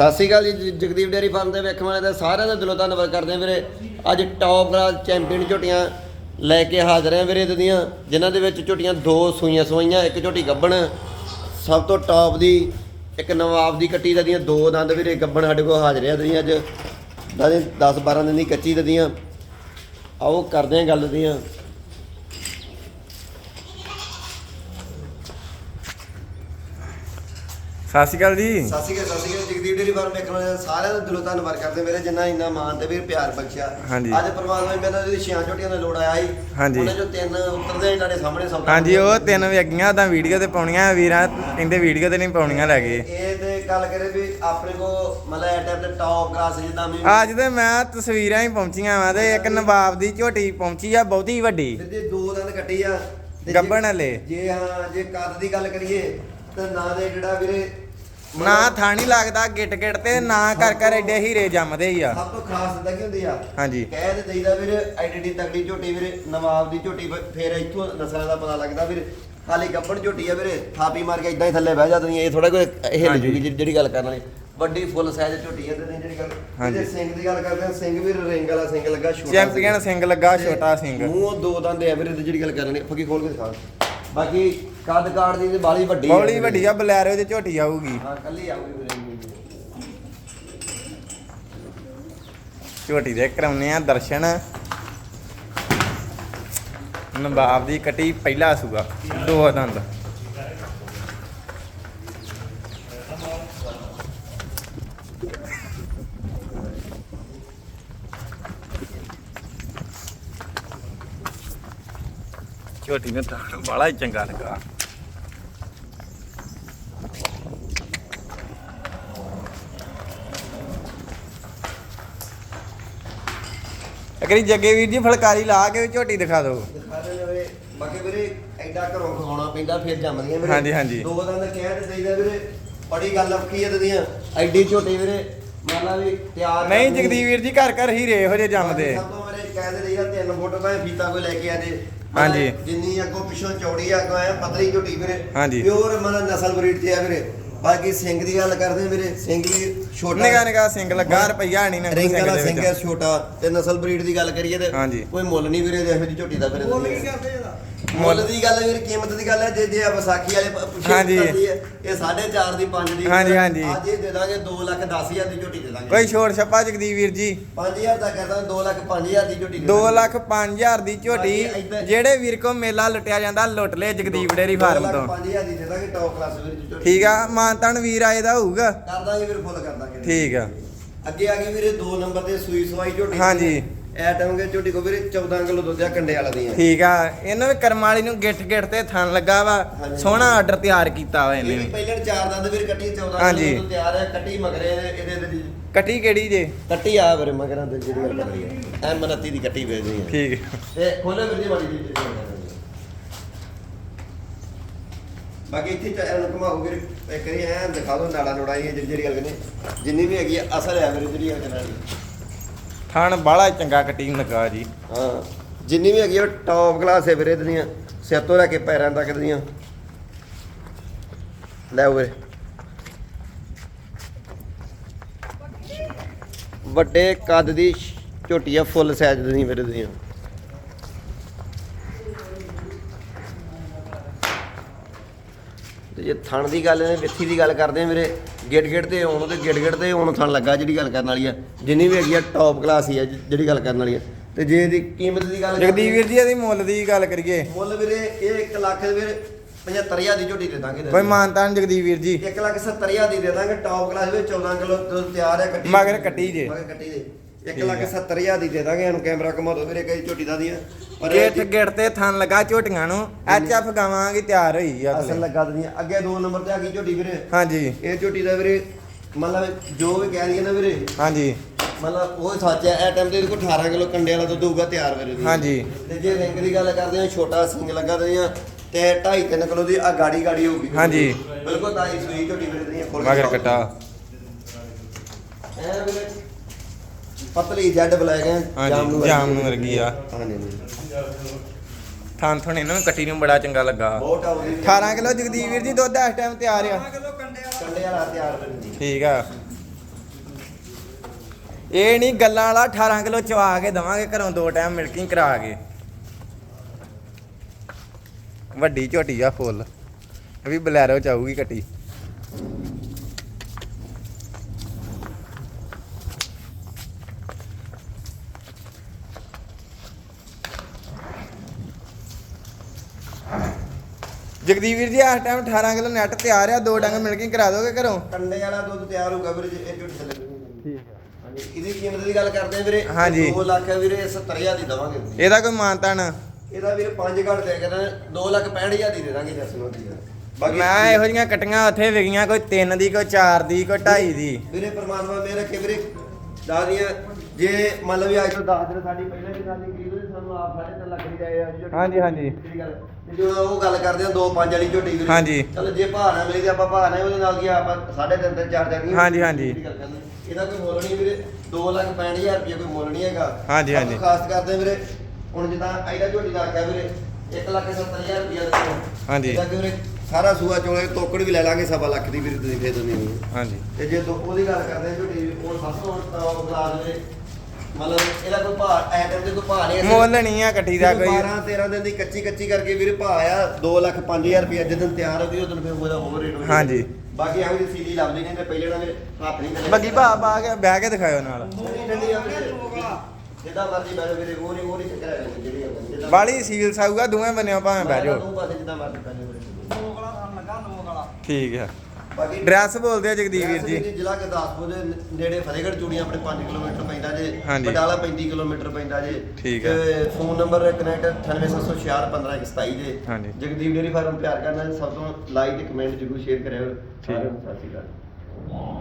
ਸਤਿ ਸ਼੍ਰੀ ਅਕਾਲ ਜੀ ਜਗਦੀਪ ਡੇਅਰੀ ਫਾਰਮ ਦੇ ਵੇਖਣ ਵਾਲੇ ਦਾ ਸਾਰਿਆਂ ਦਾ ਦਿਲੋਂ ਧੰਨਵਾਦ ਕਰਦੇ ਹਾਂ ਵੀਰੇ। ਅੱਜ ਟੌਪ ਕਲਾਸ ਚੈਂਪੀਅਨ ਝੋਟੀਆਂ ਲੈ ਕੇ ਹਾਜ਼ਰ ਹਾਂ ਵੀਰੇ ਦੀਆਂ ਜਿਨ੍ਹਾਂ ਦੇ ਵਿੱਚ ਝੋਟੀਆਂ ਦੋ ਸੂਈਆਂ ਸਵਾਈਆਂ, ਇੱਕ ਝੋਟੀ ਗੱਬਣ, ਸਭ ਤੋਂ ਟੌਪ ਦੀ, ਇੱਕ ਨਵਾਬ ਦੀ ਕੱਟੀ ਦਾ ਦੀਆਂ ਦੋ ਦੰਦ ਵੀਰੇ, ਗੱਬਣ ਸਾਡੇ ਕੋਲ ਹਾਜ਼ਰ ਆ ਦੀਆਂ ਅੱਜ। ਦਾਦੇ 10 12 ਦਿਨ ਦੀ ਕੱਚੀ ਦਾ ਦੀਆਂ। ਆਓ ਕਰਦੇ ਹਾਂ ਗੱਲ ਦੀਆਂ। ਸਤਿ ਸ਼੍ਰੀ ਅਕਾਲ ਜੀ। ਸਤਿ ਸ਼੍ਰੀ ਅਕਾਲ ਸਤਿ ਸ਼੍ਰੀ ਅਕਾਲ। ਜਗਦੀਪ ਡੇਅਰੀ ਫਾਰਮ ਵੇਖਣ ਵਾਲੇ ਸਾਰਿਆਂ ਦਾ ਦਿਲੋਂ ਧੰਨਵਾਦ ਕਰਦੇ ਮੇਰੇ ਜਿੰਨਾ ਇੰਨਾ ਮਾਣ ਤੇ ਵੀਰ ਪਿਆਰ ਬਖਸ਼ਿਆ। ਹਾਂਜੀ। ਅੱਜ ਪਰਮਾਤਮਾ ਨੇ ਮੈਨੂੰ ਇਹਦੀ ਛਿਆਂ ਝੋਟੀਆਂ ਦਾ ਲੋੜ ਆਇਆ ਸੀ ਹਾਂਜੀ। ਉਹਨਾਂ ਚੋਂ ਤਿੰਨ ਉਤਰਦੇ ਤੁਹਾਡੇ ਸਾਹਮਣੇ ਸਭ ਹਾਂਜੀ ਉਹ ਤਿੰਨ ਵੇਗੀਆਂ ਤਾਂ ਵੀਡੀਓ ਤੇ ਪਾਉਣੀਆਂ ਵੀਰਾਂ ਕਹਿੰਦੇ ਵੀਡੀਓ ਤੇ ਨਹੀਂ ਪਾਉਣੀਆਂ ਲੈ ਗਏ ਇਹ ਤੇ ਗੱਲ ਕਰੇ ਵੀ ਆਪਣੇ ਕੋ ਮਤਲਬ ਇਹ ਟਾਈਮ ਤੇ ਟੌਪ ਕਲਾਸ ਜਿੱਦਾਂ ਵੀ ਅੱਜ ਤੇ ਮੈਂ ਤਸਵੀਰਾਂ ਹੀ ਪਹੁੰਚੀਆਂ ਵਾ ਤੇ ਇੱਕ ਨਵਾਬ ਦੀ ਝੋਟੀ ਪਹੁੰਚੀ ਆ ਬਹੁਤੀ ਵੱਡੀ। ਤੇ ਦੋ ਦਿਨ ਕੱਟੀ ਆ ਤੇ ਜੇ- ਗੱਭਣ ਹਲੇ। ਜੇ ਹਾਂ ਜੇ ਕੱਦ ਦੀ ਗੱਲ ਕਰੀਏ ਤਾਂ ਨਾ ਦੇ ਜਿਹੜਾ ਵੀਰੇ ਨਾ ਥਾਣੀ ਲੱਗਦਾ ਗਿੱਟ ਗਿੱਟ ਤੇ ਨਾ ਕਰ ਕਰ ਐਡੇ ਹੀਰੇ ਜੰਮਦੇ ਹੀ ਆ। ਸਭ ਤੋਂ ਖਾਸ ਹੁੰਦਾ ਕੀ ਹੁੰਦੀ ਆ? ਹਾਂਜੀ। ਕਹਿ ਤੇ ਦਈਦਾ ਵੀਰ ਆਈਡੈਂਟੀ ਤਕੜੀ ਝੋਟੀ ਵੀਰੇ ਨਵਾਬ ਦੀ ਝੋਟੀ ਫੇਰ ਇੱਥੋਂ ਨਸਲਾਂ ਦਾ ਪਤਾ ਲੱਗਦਾ ਵੀਰੇ। ਹਾਲੇ ਗੱਬਣ ਝੋਟੀ ਆ ਵੀਰੇ ਥਾਪੀ ਮਾਰ ਕੇ ਇਦਾਂ ਹੀ ਥੱਲੇ ਬਹਿ ਜਾਂਦੀਆਂ ਇਹ ਥੋੜਾ ਕੋਈ ਹਿੱਲ ਹਾਂਜੀ। ਜੂਗੀ ਜਿਹੜੀ- ਗੱਲ ਕਰਨ ਵਾਲੀ। ਵੱਡੀ ਫੁੱਲ ਸਾਈਜ਼ ਝੋਟੀ ਆ ਤੇ ਜਿਹੜੀ ਗੱਲ ਹਾਂਜੀ। ਇਹਦੇ ਸਿੰਘ ਦੀ ਗੱਲ ਕਰਦੇ ਆ ਸਿੰਘ ਵੀਰ ਰਿੰਗ ਵਾਲਾ ਸਿੰਘ ਲੱਗਾ ਛੋਟਾ ਚੈਂਪੀਅਨ ਸਿੰਘ। ਲੱਗਾ ਛੋਟਾ ਸਿੰਘ। ਮੂੰਹੋਂ ਦੋ ਦੰਦ ਆ ਵੀਰੇ ਤੇ ਜਿਹੜੀ ਗੱਲ ਕਰਨ ਵਾਲੀ ਫੱਕੀ ਖੋਲ ਕੇ ਦਿਖਾ। ਬਾਕੀ ਕੱਦ ਕਾੜ ਦੀ ਤੇ ਬਾਲੀ ਵੱਡੀ ਆ ਬੌਲੀ। ਵੱਡੀ ਆ ਬਲੈਰੋ ਦੀ ਝੋਟੀ ਆਊਗੀ। ਹਾਂ ਕੱਲੀ ਆਊਗੀ ਵੀਰੇ ਝੋਟੀ ਦੇ ਕਰਾਉਨੇ ਆ ਦਰਸ਼ਨ। ਨਵਾਬ ਦੀ ਕੱਟੀ ਪਹਿਲਾ ਸੂਗਾ ਦੋ ਦੰਦ। ਝੋਟੀ ਨੇ ਤਾਂ ਬੜਾ ਹੀ ਚੰਗਾ ਲੱਗਾ। ਅਗਰੀ ਜੱਗੇ ਵੀਰ ਜੀ ਫਲਕਾਰੀ ਲਾ ਕੇ ਝੋਟੀ ਦਿਖਾ ਦਿਓ। ਦਿਖਾ ਦੇ ਵੀਰੇ। ਬਾਕੀ ਵੀਰੇ ਐਡਾ ਘਰੋਂ ਖਵਾਉਣਾ ਪੈਂਦਾ ਫਿਰ ਜੰਮਦੀਆਂ ਵੀਰੇ। ਹਾਂਜੀ, ਹਾਂਜੀ। ਦੋ ਦਿਨ ਕਹਿ ਤੇ ਦੇਈਦਾ ਵੀਰੇ ਬੜੀ ਗੱਲ ਔਖੀ ਹੈ ਤਦੀਆਂ ਐਡੀ ਝੋਟੀ ਵੀਰੇ ਮੰਨ ਲਾ ਵੀ ਤਿਆਰ ਨਹੀਂ ਕਰਨੀ। ਜਗਦੀਪ ਵੀਰ ਜੀ ਘਰ ਘਰ ਹੀਰੇ ਇਹੋ ਜਿਹੇ ਜੰਮਦੇ। ਸਭ ਤੋਂ ਮੇਰੇ ਕਹਿ ਦੇ ਦੇਈਦਾ ਤਿੰਨ ਫੁੱਟ ਭਾਵੇਂ ਫੀਤਾ ਕੋਈ ਲੈ ਕੇ ਆ ਜੇ। ਹਾਂਜੀ। ਜਿੰਨੀ ਅੱਗੋਂ ਪਿੱਛੋਂ ਚੌੜੀ ਆ ਅੱਗੋਂ ਐ ਪਤਲੀ ਝੋਟੀ ਵੀਰੇ। ਹਾਂਜੀ। ਪਿਓਰ ਮਨ ਨਸਲ ਬਰੀਡ ਤੇ ਆ ਵੀਰੇ। ਬਾਕੀ ਸਿੰਘ ਦੀ ਗੱਲ ਕਰਦੇ ਵੀਰੇ ਸਿੰਘ ਵੀ ਛੋਟਾ। ਨਿਗਾ ਨਿਗਾ ਸਿੰਘ ਲੱਗਾ ਰੁਪਈਆ ਨਹੀਂ ਨਾ ਰਿੰਗ ਸਿੰਘ ਵਾਲਾ ਦੇ ਸਿੰਘ ਹੈ ਛੋਟਾ। ਤੇ ਨਸਲ ਬਰੀਡ ਦੀ ਗੱਲ ਕਰੀਏ ਤੇ ਹਾਂਜੀ। ਕੋਈ ਮੁੱਲ ਨਹੀਂ ਵੀਰੇ ਇਹੋ ਜਿਹੀ ਝੋਟੀ ਦਾ ਫਿਰ ਮੁੱਲ ਕੀ ਕਰਦੇ? ਮੁੱਲ ਦੀ ਗੱਲ ਵੀਰ ਕੀਮਤ ਦੀ ਗੱਲ ਹੈ ਜੇ ਜੇ ਆ ਵਿਸਾਖੀ ਵਾਲੇ ਹਾਂਜੀ। ਕਰਦੀ ਹੈ। ਇਹ 4.5 ਦੀ 5 ਦੀ। ਹਾਂਜੀ, ਹਾਂਜੀ। ਅੱਜ ਇਹ ਦੇ ਦਾਂਗੇ 2 ਲੱਖ 10000 ਦੀ ਝੋਟੀ ਦੇ ਦਾਂਗੇ। ਕੋਈ ਛੋੜ ਛੱਪਾ ਜਗਦੀਪ ਵੀਰ ਜੀ। 5000 ਦਾ ਕਰਦਾ 2 ਲੱਖ 5000 ਦੀ ਝੋਟੀ ਦੇ 2 ਦਾਂਗੇ। ਲੱਖ 5000 ਦੀ ਝੋਟੀ ਏਦਾਂ- ਜਿਹੜੇ ਵੀਰ ਕੋ ਮੇਲਾ ਲੁੱਟਿਆ ਜਾਂਦਾ ਲੁੱਟ ਲੈ ਜਗਦੀਪ ਡੇਰੀ ਦੋ ਫਾਰਮ ਲੱਖ ਤੋਂ। 5000 ਦੀ ਦੇ ਦਾਂਗੇ ਟੌਪ ਕਲਾਸ ਵੀਰ ਦੀ ਝੋਟੀ। ਠੀਕ ਆ ਮਾਨਤਨ ਵੀਰ ਆਏ ਦਾ ਹੋਊਗਾ। ਕਰ ਦਾਂਗੇ ਵੀਰ ਫੁੱਲ ਕਰ ਦਾਂਗੇ। ਠੀਕ ਆ। ਅੱਗੇ ਆ ਗਈ ਵੀਰੇ 2 ਨੰਬਰ ਤੇ ਸੂਈ ਸਵਾਈ ਝੋਟੀ। ਹਾਂਜੀ। ਐ ਟਾਈਮ ਕੇ ਝੋਟੀ ਕੋ ਵੀਰੇ 14 ਕਿਲੋ ਦੁੱਧ ਆ ਕੰਡੇ ਵਾਲਾ ਦੀਆਂ। ਠੀਕ ਆ ਇਹਨਾਂ ਵੀ ਕਰਮ ਵਾਲੀ ਨੂੰ ਗਿੱਠ ਗਿੱਠ ਤੇ ਥਣ ਲੱਗਾ ਵਾ। ਸੋਹਣਾ ਆਰਡਰ ਤਿਆਰ ਕੀਤਾ ਵਾ ਇਹ ਇਹਨੇ ਵੀ। ਪਹਿਲਾਂ ਚਾਰ ਦੰਦ ਵੀਰ ਕੱਟੀ 14 ਹਾਂਜੀ। ਕਿਲੋ ਦੁੱਧ ਤਿਆਰ ਹੈ ਕੱਟੀ ਮਗਰੇ ਇਹਦੇ ਦੀ। ਕੱਟੀ ਕਿਹੜੀ ਜੇ? ਕੱਟੀ ਆ ਵੀਰੇ ਮਗਰਾਂ ਤੇ ਜਿਹੜੀ ਗੱਲ ਕਰ ਐ ਮਨਤੀ ਦੀ ਕੱਟੀ ਵੇਚਦੀ ਹੈ ਠੀਕ। ਤੇ ਖੋਲੇ ਵੀਰ ਜੀ ਵਾਲੀ ਦੀ ਕਰ। ਬਾਕੀ ਇੱਥੇ ਚਾਹੇ ਉਹਨੂੰ ਘੁਮਾਓ ਵੀਰ ਇੱਕ ਵਾਰੀ ਐ ਦਿਖਾ ਦੋ ਨਾੜਾ ਨੋੜਾ ਇਹ ਜਿਹੜੀ ਗੱਲ ਕਰਨੀ। ਜਿੰਨੀ ਵੀ ਹੈਗੀ ਅਸਲ ਹੈ ਵੀਰੇ ਜਿਹੜੀ ਗੱਲ ਕਰਨੀ। ਥਣ ਬਾਲਾ ਚੰਗਾ ਕਟਿੰਗ ਨੂੰ ਲੱਗਾ ਜੀ। ਹਾਂ, ਜਿੰਨੀ ਵੀ ਹੈਗੀ ਆ ਟੌਪ ਕਲਾਸ ਹੈ ਵੀਰੇ ਇਹਦੀਆਂ, ਸਿਰ ਤੋਂ ਲੈ ਕੇ ਪੈਰਾਂ ਤੱਕ ਦੀਆਂ। ਲੈ ਵੀਰੇ। ਵੱਡੇ ਕੱਦ ਦੀ ਝੋਟੀ ਆ, ਫੁੱਲ ਸਾਈਜ਼ ਦੀਆਂ ਵੀਰੇ ਦੀਆਂ ਤੇ ਜੇ ਥਣ ਦੀ ਗੱਲ ਹੈ ਵਿੱਥੀ ਦੀ ਗੱਲ ਕਰਦੇ ਆ ਵੀਰੇ ਗਿੜ ਗਿੜ ਤੇ ਆਉਣ ਤੇ ਗਿੜ ਗਿੜ ਤੇ ਆਉਣ ਥਣ ਲੱਗਾ ਜਿਹੜੀ ਗੱਲ ਕਰਨ ਵਾਲੀ ਆ। ਜਿੰਨੀ ਵੀ ਹੈਗੀ ਆ ਟੌਪ ਕਲਾਸ ਹੀ ਆ ਜਿ- ਜਿਹੜੀ ਗੱਲ ਕਰਨ ਵਾਲੀ ਆ। ਤੇ ਜੇ ਇਹਦੀ ਕੀਮਤ ਦੀ ਗੱਲ ਜਗਦੀਪ ਵੀਰ ਜੀ ਇਹਦੀ ਮੁੱਲ ਦੀ ਗੱਲ ਕਰੀਏ। ਮੁੱਲ ਵੀਰੇ ਇਹ 1 ਲੱਖ ਦੇ ਵੀਰੇ 75000 ਦੀ ਝੋਟੀ ਦੇ ਦਾਂਗੇ ਕੋਈ ਮਾਨਤਾਨ ਜਗਦੀਪ ਵੀਰ ਜੀ। 1 ਲੱਖ 70000 ਦੀ ਦੇ ਦਾਂਗੇ ਟੌਪ ਕਲਾਸ ਵਿੱਚ 14 ਕਿਲੋ ਤਿਆਰ ਹੈ ਕੱਟੀ ਮਗਰ ਕੱਟੀ ਜੇ। ਮਗਰ ਕੱਟੀ ਦੇ 1 ਠੀਕ ਲੱਖ ਹੈ। 70000 ਦੀ ਦੇ ਦਾਂਗੇ ਇਹਨੂੰ ਕੈਮਰਾ ਘੁਮਾ ਦੋ ਵੀਰੇ ਕਈ ਝੋਟੀ ਦਾ ਦੀਆਂ ਪਰ ਗਿੱਠ ਗਿੱਠ ਤੇ ਥਣ ਲੱਗਾ ਝੋਟੀਆਂ ਨੂੰ ਐਚ ਐਫ ਗਾਵਾਂਗੀ ਤਿਆਰ ਹੋਈ ਆ ਅਸਲ। ਲੱਗਾ ਦੀਆਂ ਅੱਗੇ ਦੋ ਨੰਬਰ ਤੇ ਆ ਗਈ ਝੋਟੀ ਵੀਰੇ ਹਾਂਜੀ ਇਹ ਝੋਟੀ ਦਾ ਵੀਰੇ ਮਤਲਬ ਜੋ ਵੀ ਕਹਿ ਦਈਏ ਨਾ ਵੀਰੇ ਹਾਂਜੀ ਮਤਲਬ ਉਹ ਸੱਚ ਹੈ ਇਹ ਟਾਈਮ ਤੇ ਇਹਦੇ ਕੋਲ 18 ਕਿਲੋ ਕੰਡੇ ਵਾਲਾ ਦੁੱਧ ਹੋਊਗਾ ਤਿਆਰ ਵੀਰੇ ਦੀ ਹਾਂਜੀ। ਤੇ ਜੇ ਰਿੰਗ ਦੀ ਗੱਲ ਕਰਦੇ ਆ ਛੋਟਾ ਸਿੰਗ ਲੱਗਾ ਤੇ ਆ ਤੇ 2.5 3 ਕਿਲੋ ਦੀ ਆ ਗਾੜੀ ਗਾੜੀ ਹੋਊਗੀ ਹਾਂਜੀ। ਬਿਲਕੁਲ ਤਾਈ ਸੂਈ ਝੋਟੀ ਵੀਰੇ ਦੀਆਂ ਖੋਲ ਮਗਰ। ਕੱਟਾ ਐ ਵੀਰੇ ਪਤਲੀ ਜੈਡ ਬਲੈਕ ਹੈ ਹਾਂਜੀ ਜਾਮ ਨੂੰ ਵਰਗੀ ਆ। ਹਾਂਜੀ। ਹਾਂਜੀ। ਥਣ ਥਣ ਇਹਨਾਂ ਨੂੰ ਕੱਟੀ ਨੂੰ ਬੜਾ ਚੰਗਾ ਲੱਗਾ। ਬਹੁਤ ਆਉਂਦੀ 18 ਕਿਲੋ ਜਗਦੀਪ ਵੀਰ ਜੀ ਦੁੱਧ ਇਸ ਟਾਈਮ ਤਿਆਰ ਆ। ਕਿਲੋ ਕੰਡੇ ਵਾਲਾ। ਕੰਡੇ ਵਾਲਾ ਤਿਆਰ ਵੀਰੇ ਦੀ। ਠੀਕ ਆ। ਇਹ ਨਹੀਂ ਗੱਲਾਂ ਵਾਲਾ 18 ਕਿਲੋ ਚਵਾ ਕੇ ਦਵਾਂਗੇ ਘਰੋਂ ਦੋ ਟਾਈਮ ਮਿਲਕਿੰਗ ਕਰਾ ਕੇ। ਵੱਡੀ ਝੋਟੀ ਆ ਫੁੱਲ। ਇਹ ਵੀ ਬਲੈਰੋ ਚ ਆਊਗੀ ਕੱਟੀ। ਜਗਦੀਪ ਵੀਰ ਜੀ ਇਸ ਟਾਈਮ 18 ਕਿਲੋ ਨੈਟ ਤਿਆਰ ਆ ਦੋ ਡੰਗ ਮਿਲਕਿੰਗ ਕਰਾ ਦੋਗੇ ਘਰੋਂ ਕੰਡੇ ਵਾਲਾ ਦੁੱਧ ਤਿਆਰ ਹੋਊਗਾ ਵੀਰੇ ਜੇ ਇਹ ਝੋਟੀ ਥੱਲੇ ਠੀਕ ਹੈ ਹਾਂਜੀ ਇਹਦੀ ਕੀਮਤ ਦੀ ਗੱਲ ਕਰਦੇ ਆ ਵੀਰੇ ਹਾਂਜੀ। 2 ਲੱਖ ਹੈ ਵੀਰੇ 70000 ਦੀ ਦਵਾਂਗੇ ਇਹਦਾ ਕੋਈ ਮਾਨਤਾ ਨਾ ਇਹਦਾ ਵੀਰੇ 5 ਘੱਟ ਦੇ ਕੇ 2 ਲੱਖ 65000 ਦੀ ਦੇ ਦਾਂਗੇ ਜੱਸ ਨੂੰ ਦੀ ਬਾਕੀ ਮੈਂ ਇਹੋ ਜਿਹੀਆਂ ਕਟੀਆਂ ਉੱਥੇ ਵਿਕੀਆਂ ਕੋਈ 3 ਦੀ ਕੋਈ 4 ਦੀ ਕੋਈ 2.5 ਦੀ ਵੀਰੇ ਪ੍ਰਮਾਤਮਾ ਮੇਰੇ ਰੱਖੇ ਵੀਰੇ ਦਾਦੀਆਂ ਜੇ ਮੰਨ ਲਓ ਵੀ ਅੱਜ ਤੋਂ 10 ਦਿਨ ਸਾਡੀ ਪਹਿਲਾਂ ਦੀ ਸਾਡੀ ਗਰੀਬ ਨੇ ਸਾਨੂੰ ਆਪ 3.5 ਲੱਖ ਦੀ ਜਾਏ ਅੱਜ ਝੋਟੀ। ਹਾਂਜੀ, ਹਾਂਜੀ। ਠੀਕ ਗੱਲ ਹੈ। ਤੇ ਜਦੋਂ ਉਹ ਗੱਲ ਕਰਦੇ ਆ 2 5 ਵਾਲੀ ਝੋਟੀ ਵੀਰੇ ਹਾਂਜੀ। ਚਲ ਜੇ ਭਾਅ ਨਾ ਮਿਲੇ ਤੇ ਆਪਾਂ ਭਾਅ ਨਾ ਉਹਦੇ ਨਾਲ ਕੀ ਆ, ਆਪਾਂ 3.5 ਤਿੰਨ 4 ਜਾਣੀ ਹਾਂਜੀ, ਹਾਂਜੀ। ਇਹਦਾ ਕੋਈ ਮੁੱਲ ਨਹੀਂ ਵੀਰੇ 2 ਲੱਖ 65000 ਰੁਪਏ ਕੋਈ ਮੁੱਲ ਨਹੀਂ ਹੈਗਾ ਹਾਂਜੀ, ਆਪਾਂ ਹਾਂਜੀ। ਖਾਸ ਕਰਦੇ ਵੀਰੇ ਹੁਣ ਜਿੱਦਾਂ ਇਹਦਾ ਝੋਟੀ ਦਾ ਆਖਿਆ ਵੀਰੇ 1 ਲੱਖ 70000 ਰੁਪਏ ਦਾ ਹਾਂਜੀ। ਇਹਦਾ ਕਿ ਵੀਰੇ ਸਾਰਾ ਸੂਆ ਚੋਲੇ ਤੋਕੜ ਵੀ ਲੈ ਲਾਂਗੇ ਸਵਾ ਲੱਖ ਦੀ ਵੀਰੇ ਤੁਸੀਂ ਫੇਰ ਦਿੰਦੇ ਹੋ ਹਾਂਜੀ ਤੇ ਜੇ ਦੋ ਉਹਦੀ ਗੱਲ ਕਰਦੇ ਹਾਂ ਝੋਟੀ ਉਹ ਸਭ ਤੋਂ ਟੌਪ ਕਲਾਸ ਦੇ ਮਤਲਬ ਇਹਦਾ ਕੋਈ ਭਾਅ ਐ ਟਾਈਮ ਤੇ ਕੋਈ ਭਾਅ ਨਹੀਂ ਮੁੱਲ ਨਹੀਂ ਆ ਕੱਟੀ ਦਾ ਕੋਈ। 12 13 ਦਿਨ ਦੀ ਕੱਚੀ ਕੱਚੀ ਕਰਕੇ ਵੀਰੇ ਭਾਅ ਆ 2 ਲੱਖ 5000 ਰੁਪਏ ਜਦੋਂ ਤਿਆਰ ਹੋ ਗਈ ਉਦੋਂ ਫਿਰ ਉਹਦਾ ਹੋਰ ਰੇਟ ਹੋ ਜਾਣਾ। ਹਾਂਜੀ। ਬਾਕੀ ਇਹੋ ਜਿਹੀ ਸੀਲੀ ਲੱਭਦੀ ਨਹੀਂ ਤੇ ਪਹਿਲੇ ਨਾਲ ਮੇਰੇ ਹੱਥ ਨਹੀਂ ਕਰੇ ਬੱਗੀ ਭਾ ਪਾ ਕੇ ਬਹਿ ਕੇ ਦਿਖਾਇਓ ਨਾਲ। ਠੰਡੀ ਠੰਡੀ ਆ ਵੀਰੇ। ਜਿੱਦਾਂ ਮਰਜ਼ੀ ਬੈਠੋ ਵੀਰੇ ਉਹ ਨਹੀਂ ਉਹ ਨਹੀਂ ਚੱਕਰ ਹੈ ਜਿਹੜੀ ਆ ਜਿੱਦਾਂ- ਬਾਲੀ ਸੀਲ ਸਾਊਗਾ ਦੋਵੇਂ ਬੰਨਿਓ ਭਾਵੇਂ ਬਹਿ ਜਾਓ। ਦੋ ਪਾਸੇ ਜਿੱਦਾਂ ਮਰਜ਼ੀ ਬੈਠੋ ਵੀਰੇ। ਠੀਕ ਹੈ ਬਾਕੀ ਡਰੈਸ ਬੋਲਦੇ ਆ ਜਗਦੀਪ ਵੀਰ ਜੀ ਜੀ ਜ਼ਿਲ੍ਹਾ ਗੁਰਦਾਸਪੁਰ ਦੇ ਨੇੜੇ ਫਤਿਹਗੜ੍ਹ ਚੂੜੀਆਂ ਆਪਣੇ 5 ਕਿਲੋਮੀਟਰ ਪੈਂਦਾ ਜੇ ਹਾਂਜੀ। ਬਟਾਲਾ 35 ਕਿਲੋਮੀਟਰ ਪੈਂਦਾ ਜੇ ਠੀਕ ਹੈ। ਤੇ ਫੋਨ ਨੰਬਰ ਕਨੈਕਟ 9876615127 ਜੇ ਹਾਂਜੀ। ਜਗਦੀਪ ਡੇਰੀ ਫਾਰਮ ਪਿਆਰ ਕਰਨਾ ਸਭ ਤੋਂ ਲਾਈਕ ਤੇ ਕਮੈਂਟ ਜ਼ਰੂਰ ਸ਼ੇਅਰ ਕਰਿਓ। ਸਾਰਿਆਂ ਨੂੰ ਸਤਿ ਸ਼੍ਰੀ ਅਕਾਲ